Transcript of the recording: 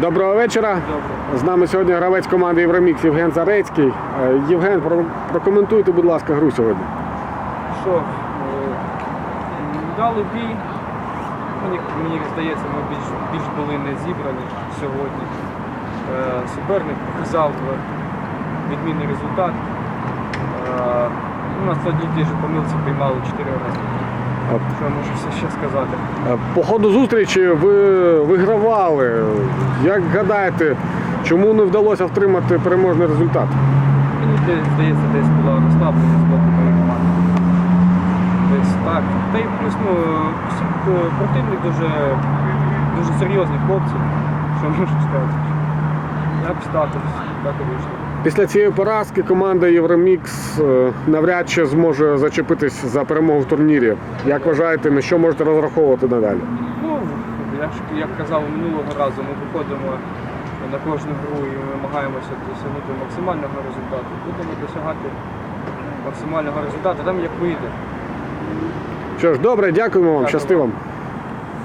Доброго вечора. З нами сьогодні гравець команди Євромікс Євген Зарецький. Е, Євген, прокоментуйте, будь ласка, гру сьогодні. Що, е, дали бій. Мені, мені здається, ми більш, більш були не зібрані сьогодні. Е, Суперник показав відмінний результат. У нас одні ті ж помилці приймали 4 рази. Що я можу все ще сказати? По ходу зустрічі ви вигравали. Як гадаєте, чому не вдалося втримати переможний результат? Мені здається, десь була розслаблення з боку моєї команди. Десь так. Та й плюс ну, е, противник дуже, дуже серйозні хлопці. Що можу сказати? Так, ось, так і вийшло. Після цієї поразки команда Євромікс е, навряд чи зможе зачепитись за перемогу в турнірі. Як вважаєте, на що можете розраховувати надалі? Ну, я як казав минулого разу, ми виходимо на кожну гру і ми намагаємося досягнути максимального результату. Будемо досягати максимального результату, там як вийде. Що ж, добре, дякуємо вам, щасти вам.